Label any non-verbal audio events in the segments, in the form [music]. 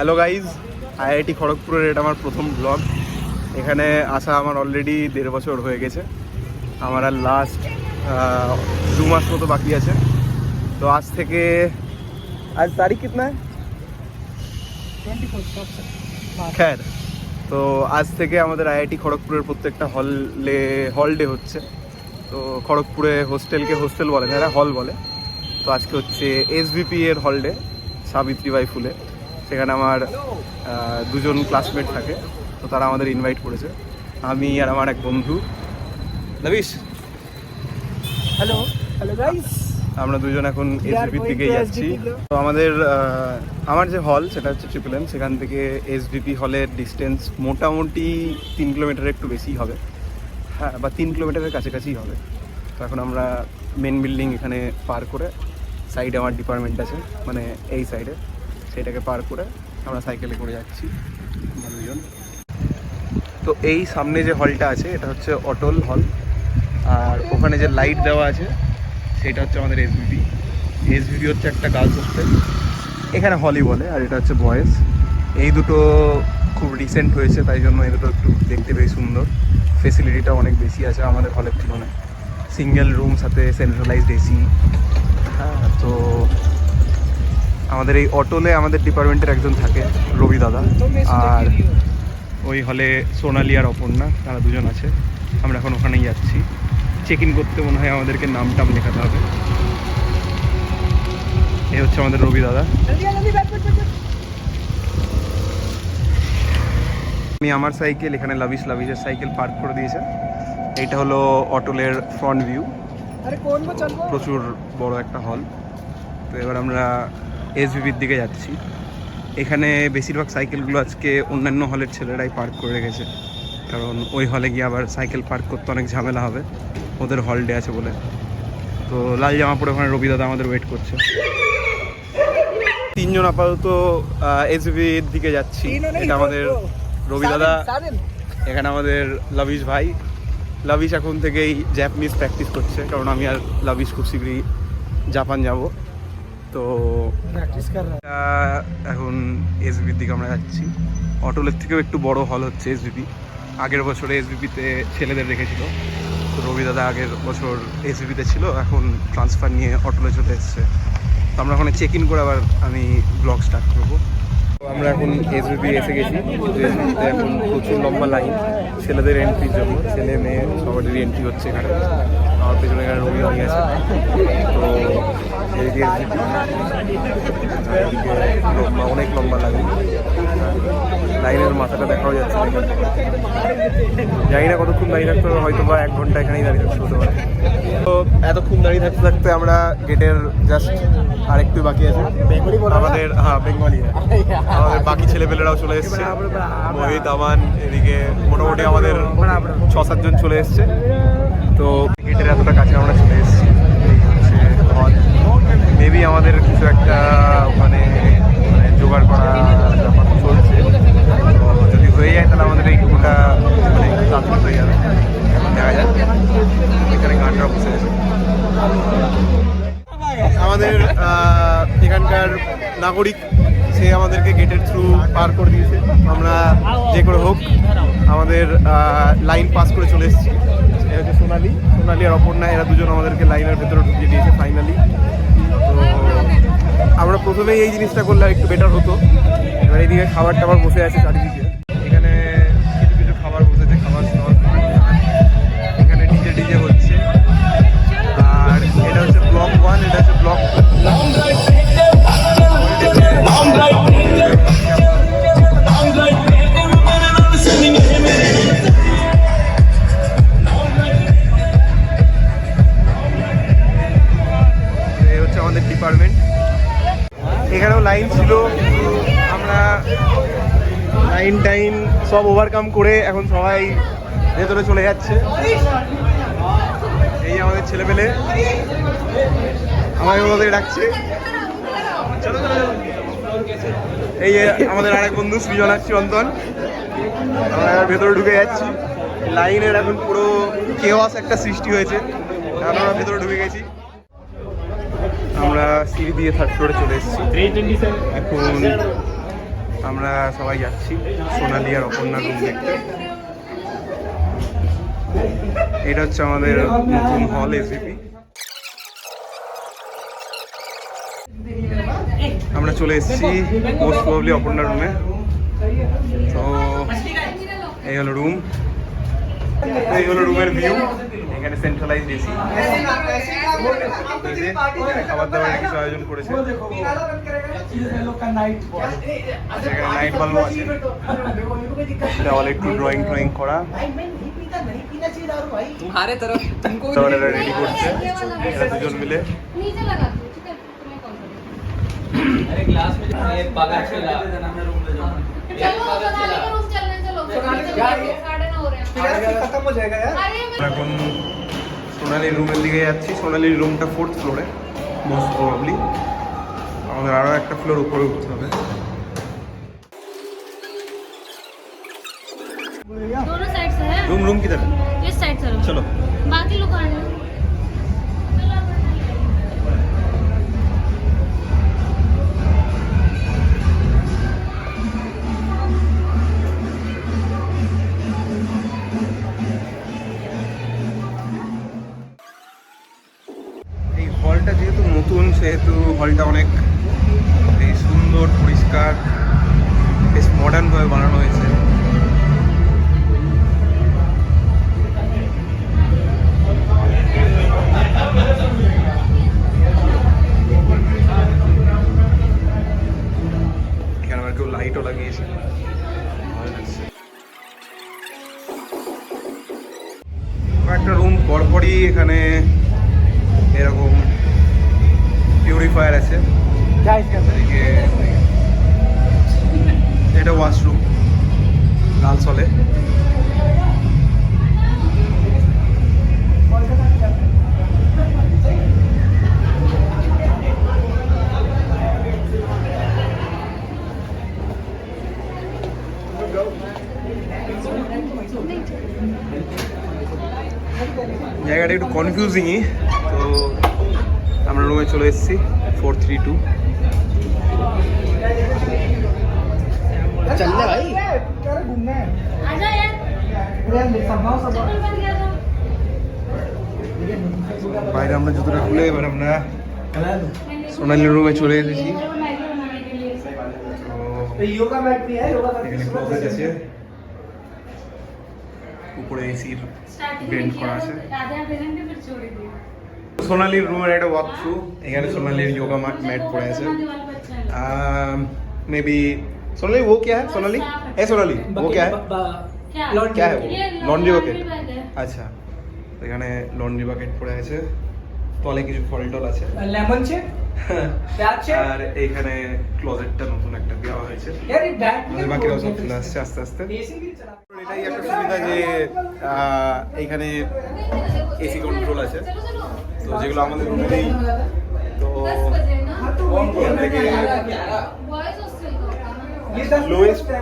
Hello guys IIT খড়গপুরের এটা আমার প্রথম ব্লগ এখানে আসা আমার অলরেডি দেড় বছর হয়ে গেছে। আমার আর লাস্ট দু মাস মতো বাকি আছে। তো আজ থেকে আজ তারিখ কিতনা খ্যার। তো আজ থেকে আমাদের আইআইটি খড়গপুরের প্রত্যেকটা হলে হল ডে হচ্ছে। তো খড়গপুরে হোস্টেলকে হোস্টেল বলে না হল বলে। তো আজকে হচ্ছে এসভিপি এর হল ডে সাবিত্রীবাই ফুলে। সেখানে আমার দুজন ক্লাসমেট থাকে তো তারা আমাদের ইনভাইট করেছে। আমি আর আমার এক বন্ধু। নবিশ? হ্যালো হ্যালো গাইস আমরা দুজন এখন We are এসভিপির দিকে যাচ্ছি। তো আমাদের আমার যে হল সেটা হচ্ছে ট্রিপল এম সেখান থেকে এসভিপি হলের ডিস্টেন্স মোটামুটি তিন কিলোমিটারের একটু বেশি হবে। হ্যাঁ বা তিন কিলোমিটারের কাছাকাছি হবে। তো এখন আমরা মেন বিল্ডিং এখানে পার করে সাইডে আমার ডিপার্টমেন্ট আছে মানে এই সাইডে সেটাকে পার করে আমরা সাইকেলে করে যাচ্ছি। আমরা দুজন তো এই সামনে যে হলটা আছে এটা হচ্ছে অটল হল আর ওখানে যে লাইট দেওয়া আছে সেটা হচ্ছে আমাদের এসবিপি এসবিপি হচ্ছে একটা গার্লস হোস্টেল এখানে হলই বলে আর এটা হচ্ছে বয়েজ এই দুটো খুব রিসেন্ট হয়েছে তাই জন্য এই দুটো একটু দেখতে বেশ সুন্দর। ফেসিলিটিটা অনেক বেশি আছে আমাদের হলের তুলনায়। সিঙ্গেল রুম সাথে সেন্ট্রালাইজড এসি হ্যাঁ তো আমাদের এই অটোলে আমাদের ডিপার্টমেন্টের একজন থাকে রবি দাদা। আর ওই হলে সোনালি আর অপর্ণা তারা দুজন আছে। আমরা এখন ওখানেই যাচ্ছি। চেক ইন করতে মনে হয় আমাদেরকে নাম টাম লেখাতে হবে। এ হচ্ছে আমাদের রবি দাদা। আমি আমার সাইকেল এখানে লাভিস লাভিসের সাইকেল পার্ক করে দিয়েছে। এইটা হলো অটোলের ফ্রন্ট ভিউ প্রচুর বড় একটা হল তো এবার আমরা এসভিপির দিকে যাচ্ছি। এখানে বেশিরভাগ সাইকেলগুলো আজকে অন্যান্য হলের ছেলেরাই পার্ক করে রেখেছে। কারণ ওই হলে গিয়ে আবার সাইকেল পার্ক করতে অনেক ঝামেলা হবে। ওদের হল ডে আছে বলে। তো লাল জামা পরে ওখানে রবি দাদা আমাদের ওয়েট করছে। তিনজন আপাতত এসভিপির দিকে যাচ্ছি। এটা আমাদের। রবি দাদা। এখানে আমাদের লাভিশ ভাই। লাভিশ এখন থেকেই জ্যাপানিজ প্র্যাকটিস করছে। কারণ আমি আর লাভিশ খুব শীঘ্রই জাপান যাব। তো এখন এসবিপির দিকে আমরা যাচ্ছি। অটোলের থেকেও একটু বড় হল হচ্ছে এসবিপি আগের বছরে এসবিপিতে ছেলেদের রেখেছিল। তো রবি দাদা আগের বছর এসবিপিতে ছিল এখন ট্রান্সফার নিয়ে অটোলে চলে এসছে। তো আমরা ওখানে চেক ইন করে আবার আমি ব্লগ স্টার্ট করব। তো আমরা এখন এসবিপি এসে গেছি। এসবিপিতে এখন প্রচুর লম্বা লাইন ছেলেদের এন্ট্রির জন্য। ছেলে মেয়ে সবারই এন্ট্রি হচ্ছে এখানে। আমার পেছনে এখানে রবি দাঁড়িয়ে আছে। তো অনেক লম্বা লাইন লাইনের মাথাটা দেখাও যাচ্ছে জানি না কতক্ষণ দাঁড়িয়ে থাকতে হবে, হয়তো বা এক ঘণ্টা এখানেই দাঁড়িয়ে থাকতে হতে পারে। তো এতক্ষণ দাঁড়িয়ে থাকতে থাকতে আমরা গেটের জাস্ট আরেকটু বাকি আছে। আমাদের হ্যাঁ বেঙ্গলি। আমাদের বাকি ছেলেপেলেরাও চলে এসছে। মোহিত, আমান, এদিকে মোটামুটি আমাদের ছ সাতজন চলে এসছে। তো গেটের এতটা কাছে আমরা চলে এসেছি। মেবি আমাদের কিছু একটা মানে মানে জোগাড় করা ব্যাপার চলছে। যদি হয়ে যায় তাহলে আমাদের এইটুকুটা মানে তাড়াতাড়ি হয়ে যাবে দেখা যাক। এখানে গানটা বসে আমাদের এখানকার নাগরিক, সে আমাদেরকে গেটের থ্রু পার করে দিয়েছে। আমরা যে করে হোক, আমাদের লাইন পাস করে চলে এসেছি। এ হচ্ছে সোনালি। সোনালি আর অপর্ণা, এরা দুজন আমাদেরকে লাইনের ভেতরে ঢুকিয়ে দিয়েছে ফাইনালি আমরা প্রথমেই এই জিনিসটা করলে একটু বেটার হতো। এবার এইদিকে খাবার টাবার বসে আছে চারিদিকে। এখানে কিছু কিছু খাবার বসেছে, খাবার স্টল এখানে ডিজে ডিজে হচ্ছে। আর এটা হচ্ছে ব্লক ওয়ান, এটা হচ্ছে ব্লক এই ওভারকাম করে এখন সবাই ভেতরে চলে যাচ্ছে। এই আমাদের ছেলে পেলে আমাকে ওদের ডাকছে। এই আমাদের আরেক বন্ধু সৃজন আসছি অন্তন আমরা ভেতরে ঢুকে যাচ্ছি। লাইনের এখন পুরো কেওয়াস একটা সৃষ্টি হয়েছে। আমরা ভেতরে ঢুকে গেছি। আমরা সিঁড়ি দিয়ে থার্ড ফ্লোরে চলে এসেছি। এখন আমরা সবাই যাচ্ছি, সোনালি আর রুম দেখতে। এটা হচ্ছে আমাদের নতুন হল এসিপি আমরা চলে এসেছি মোস্ট প্রবলি অপর্ণা রুমে তো এই হলো রুম এই হলো রুমের ভিউ এখানে সেন্ট্রালাইজ এসি খাবার দাবার কিছু আয়োজন করেছে সেখানে নাইট বাল্ব আছে দেওয়ালে একটু ড্রয়িং ড্রয়িং করা तुम्हारे तरफ तुमको भी তারপরে রেডি করছে এরা দুজন মিলে नीचे लगा दो ठीक है तुम्हें कॉल करूँ अरे ग्लास में ये पगार चला चलो सोनाली के रूम चलने चलो साढ़े नौ हो रहे हैं खत्म हो जाएगा यार अरे मैं এখন সোনালির রুমের দিকে যাচ্ছি সোনালির রুমটা ফোর্থ ফ্লোরে মোস্ট প্রবাবলি আমাদের আরও একটা ফ্লোর উপরে উঠতে হবে दोनों साइड से है রুম রুম কিধার इस साइड चलो চলো बाकी लोग সেহেতু হলটা অনেক এই সুন্দর, পরিষ্কার, বেশ মডার্নভাবে বানানো হয়েছে। লাইটও লাগিয়েছে। রুম পরপরই এখানে এরকম পিউরিফায়ার আছে। এটা ওয়াশরুম লাল চলে। জায়গাটা একটু কনফিউজিংই রুমে চলে এসেছি ফোর থ্রি টু বাইরে আমরা জুতোটা খুলে এবার আমরা সোনালি রুমে চলে এসেছি। উপরে এসির বেন্ড করা আছে। সোনালির রুমের একটা ওয়াক থ্রু এখানে সোনালির योगा मैट পড়ে আছে दीवार पे अच्छा है मे बी सोनाली वो क्या है सोनाली ए सोनाली वो क्या है क्या क्या है वो? ये Laundry laundry bucket? bag है। আচ্ছা এখানে লন্ড্রি বাকেট পড়ে আছে তলে কিছু ফল টল আছে लेमन शेक [laughs] प्याज शेक আর এইখানে ক্লোজেটটা নতুন একটা দেওয়া হয়েছে यार ये बैग আমাদের বাকিরাও সব চলে আসছে আস্তে আস্তে एसी भी चला এটাই একটা সুবিধা যে আহ, এইখানে এসি কন্ট্রোল আছে चलो चलो তো যেগুলো আমাদের রুমে নেই তো ওখান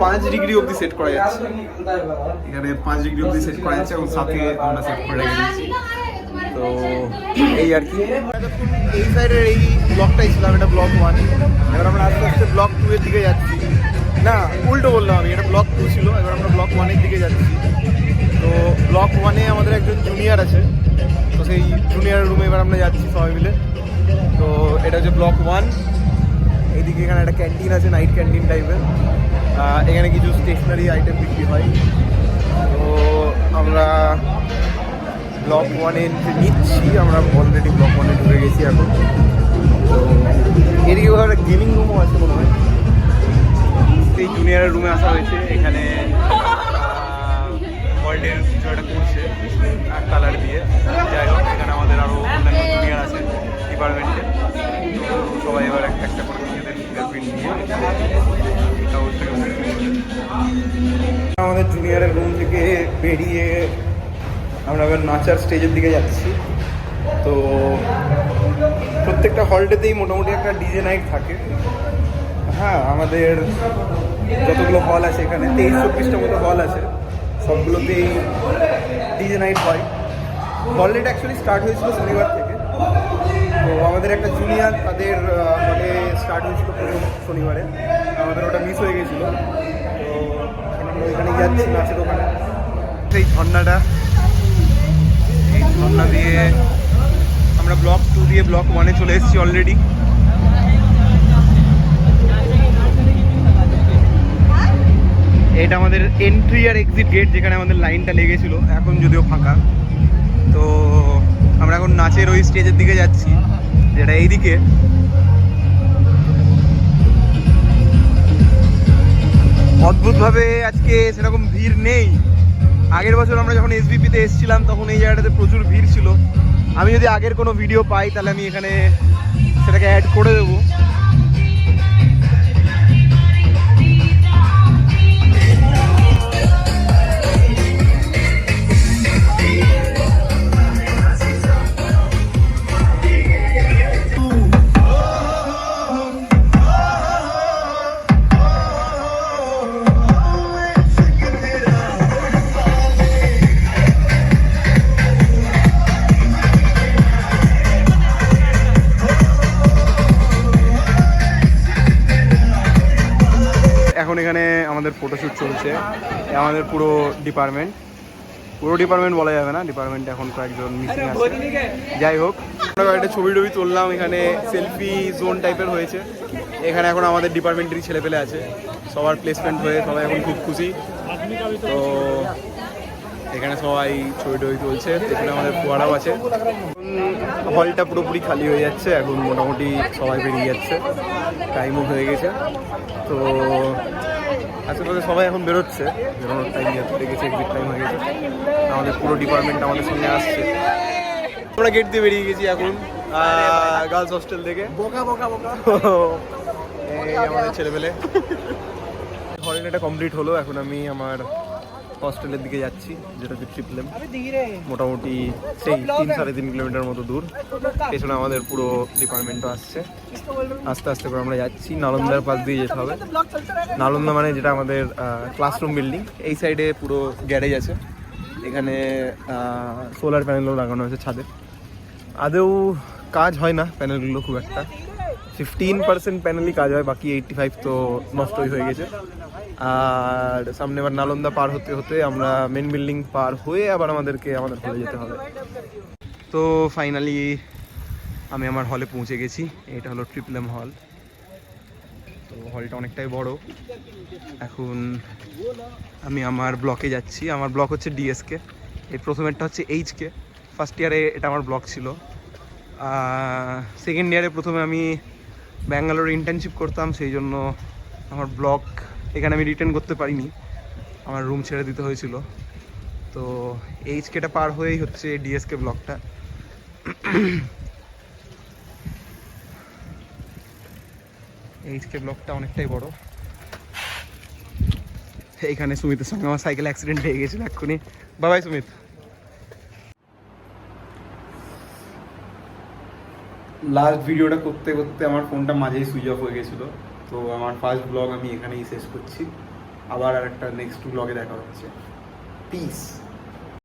পাঁচ ডিগ্রি অবধি সেট করা যাচ্ছে। এখানে পাঁচ ডিগ্রি অবধি সেট করা যাচ্ছে এবং সাথে আমরা সেট করে তো এই আর কি। এই সাইডের এই ব্লকটাই ছিলাম এটা ব্লক ওয়ান এবার আমরা আস্তে আস্তে ব্লক টু দিকে যাচ্ছি। না উল্টো বললাম আমি এটা ব্লক টু ছিল এবার আমরা ব্লক ওয়ানের দিকে যাচ্ছি। তো ব্লক ওয়ানে আমাদের একজন জুনিয়র আছে। তো সেই জুনিয়র রুমে এবার আমরা যাচ্ছি সবাই মিলে। তো এটা হচ্ছে ব্লক ওয়ান এইদিকে এখানে একটা ক্যান্টিন আছে নাইট ক্যান্টিন টাইপের এখানে কিছু স্টেশনারি আইটেম বিক্রি হয়। তো আমরা ব্লক ওয়ানে নিচ্ছি। আমরা অলরেডি ব্লক ওয়ানে ঢুকে গেছি এখন। তো এদিকে একটা গেমিং রুমও আছে মনে হয়। সেই জুনিয়রের রুমে আসা হয়েছে। এখানে ওয়ার্ল্ডের কিছু একটা করছে কালার দিয়ে যাই হোক, এখানে আমাদের আরও অন্যান্য জুনিয়র আছে ডিপার্টমেন্টে সবাই এবার একটা একটা করে নিজেদের ফিঙ্গারপ্রিন্ট থেকে আমাদের জুনিয়রের রুম থেকে বেরিয়ে আমরা এবার নাচার স্টেজের দিকে যাচ্ছি। তো প্রত্যেকটা হলডেতেই মোটামুটি একটা ডিজে নাইট থাকে। হ্যাঁ আমাদের যতগুলো হল আছে এখানে, তেইশ চব্বিশটা মতো হল আছে। সবগুলোতেই ডিজে নাইট হয়। হলডেটা অ্যাকচুয়ালি স্টার্ট হয়েছিল শনিবার থেকে। তো আমাদের একটা জুনিয়র তাদের হলে স্টার্ট হয়েছিল প্রথম শনিবারে। আমাদের ওটা মিস হয়ে গেছিল। তো ওইখানে যাচ্ছি নাচের ওখানে। সেই ঝর্ণাটা। এই ঝর্ণা দিয়ে আমরা ব্লক টু দিয়ে ব্লক ওয়ানে চলে এসেছি অলরেডি এটা আমাদের এন্ট্রি আর এক্সিট গেট যেখানে আমাদের লাইনটা লেগেছিল, এখন যদিও ফাঁকা। তো আমরা এখন নাচের ওই স্টেজের দিকে যাচ্ছি, যেটা এইদিকে। অদ্ভুতভাবে আজকে সেরকম ভিড় নেই। আগের বছর আমরা যখন এসবিপিতে এসেছিলাম, তখন এই জায়গাটাতে প্রচুর ভিড় ছিল। আমি যদি আগের কোনো ভিডিও পাই, তাহলে আমি এখানে সেটাকে অ্যাড করে দেবো। আমাদের ফটোশ্যুট চলছে। আমাদের পুরো ডিপার্টমেন্ট পুরো ডিপার্টমেন্ট বলা যাবে না ডিপার্টমেন্ট এখন কয়েকজন মিসিং আছে। যাই হোক, আমরা একটা ছবি টবি তুললাম, এখানে সেলফি জোন টাইপের হয়েছে। এখানে এখন আমাদের ডিপার্টমেন্টেরই ছেলেপেলে আছে। সবার প্লেসমেন্ট হয়ে সবাই এখন খুব খুশি। তো এখানে সবাই ছবি টবি তুলছে, এখানে আমাদের ফোয়ারাও আছে। হলটা পুরোপুরি খালি হয়ে যাচ্ছে, এখন মোটামুটি সবাই বেরিয়ে যাচ্ছে। টাইমও হয়ে গেছে। তো আশেপাশে সবাই এখন বেরোচ্ছে। বেরোনোর টাইম দেখেছি গেছে এক্সিট টাইম হয়ে গেছে। আমাদের পুরো ডিপার্টমেন্ট আমাদের সামনে আসছে। আমরা গেট দিয়ে বেরিয়ে গেছি এখন গার্লস হস্টেল থেকে। বোকা বোকা বোকা। এই আমাদের ছেলেবেলে হলিডেটা কমপ্লিট হলো এখন আমি আমার হস্টেলের দিকে যাচ্ছি যেটা হচ্ছে ট্রিপলেম মোটামুটি সেই তিন সাড়ে তিন কিলোমিটার মতো দূর। পেছনে আমাদের পুরো ডিপার্টমেন্টও আসছে। আস্তে আস্তে করে আমরা যাচ্ছি নালন্দার পাশ দিয়ে যেতে হবে। নালন্দা মানে যেটা আমাদের ক্লাসরুম বিল্ডিং এই সাইডে পুরো গ্যারেজ আছে। এখানে সোলার প্যানেলও লাগানো হয়েছে ছাদে। আদেও কাজ হয় না প্যানেলগুলো খুব একটা। ফিফটিন পার্সেন্ট প্যানেলই কাজ হয়, বাকি এইটটি ফাইভ তো নষ্টই হয়ে গেছে। আর সামনে এবার নালন্দা পার হতে হতে আমরা মেন বিল্ডিং পার হয়ে আবার আমাদেরকে আমাদের হলে যেতে হবে। তো ফাইনালি আমি আমার হলে পৌঁছে গেছি, এটা হলো ট্রিপলেম হল তো হলটা অনেকটাই বড়। এখন আমি আমার ব্লকে যাচ্ছি, আমার ব্লক হচ্ছে ডিএসকে এর প্রথমেরটা হচ্ছে এইচকে ফার্স্ট ইয়ারে এটা আমার ব্লক ছিল। সেকেন্ড ইয়ারে প্রথমে আমি ব্যাঙ্গালোরে ইন্টার্নশিপ করতাম সেই জন্য আমার ব্লক এখানে আমি রিটার্ন করতে পারিনি। আমার রুম ছেড়ে দিতে হয়েছিল। তো এইচকেটা পার হয়েই হচ্ছে ডিএসকে ব্লকটা এইচকে ব্লকটা অনেকটাই বড়। এইখানে সুমিতের সঙ্গে আমার সাইকেল অ্যাক্সিডেন্ট হয়ে গেছিল এক্ষুনি। বাবাই সুমিত। লাস্ট ভিডিওটা করতে করতে আমার ফোনটা মাঝেই সুইচ অফ হয়ে গেছিল। তো আমার ফার্স্ট ব্লগ আমি এখানেই শেষ করছি। আবার আর একটা নেক্সট ব্লগে দেখা হচ্ছে। পিস